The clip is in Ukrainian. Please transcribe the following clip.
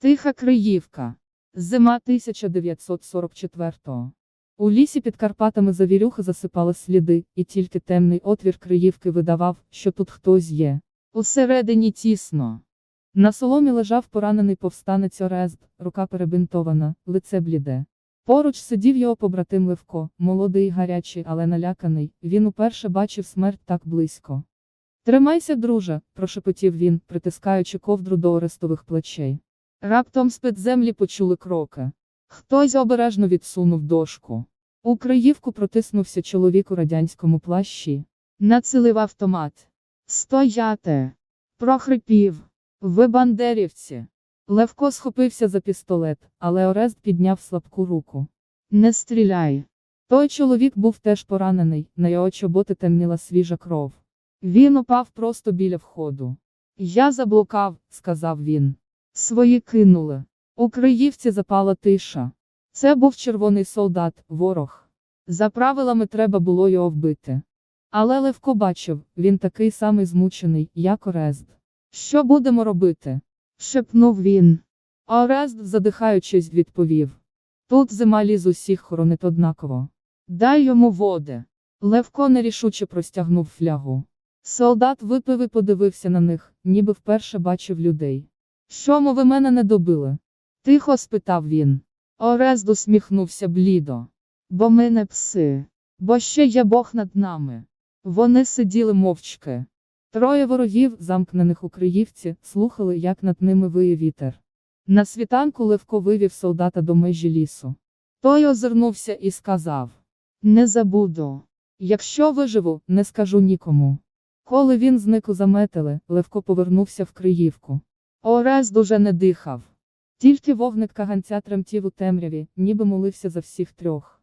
Тиха Криївка. Зима 1944-го. У лісі під Карпатами завірюхи засипали сліди, і тільки темний отвір Криївки видавав, що тут хтось є. Усередині тісно. На соломі лежав поранений повстанець Орест, рука перебинтована, лице бліде. Поруч сидів його побратим Левко, молодий і гарячий, але наляканий, він уперше бачив смерть так близько. Тримайся, друже, прошепотів він, притискаючи ковдру до Орестових плечей. Раптом з підземлі почули кроки. Хтось обережно відсунув дошку. У Криївку протиснувся чоловік у радянському плащі. Націлив автомат. Стояти! Прохрипів. Ви бандерівці. Левко схопився за пістолет, але Орест підняв слабку руку. Не стріляй. Той чоловік був теж поранений, на його чоботи темніла свіжа кров. Він упав просто біля входу. Я заблукав, сказав він. Свої кинули. У Криївці запала тиша. Це був червоний солдат, ворог. За правилами треба було його вбити. Але Левко бачив, він такий самий змучений, як Орест. Що будемо робити? шепнув він. Орест, задихаючись, відповів. Тут зима ліз усіх хоронить однаково. Дай йому води. Левко нерішуче простягнув флягу. Солдат випив і подивився на них, ніби вперше бачив людей. Чому ви мене не добили? Тихо спитав він. Орест усміхнувся блідо. Бо ми не пси. Бо ще є Бог над нами. Вони сиділи мовчки. Троє ворогів, замкнених у Криївці, слухали, як над ними виє вітер. На світанку Левко вивів солдата до межі лісу. Той озирнувся і сказав: Не забуду. Якщо виживу, не скажу нікому. Коли він зник у заметеле, Левко повернувся в Криївку. Орес дуже не дихав. Тільки вогник каганця тремтів у темряві, ніби молився за всіх трьох.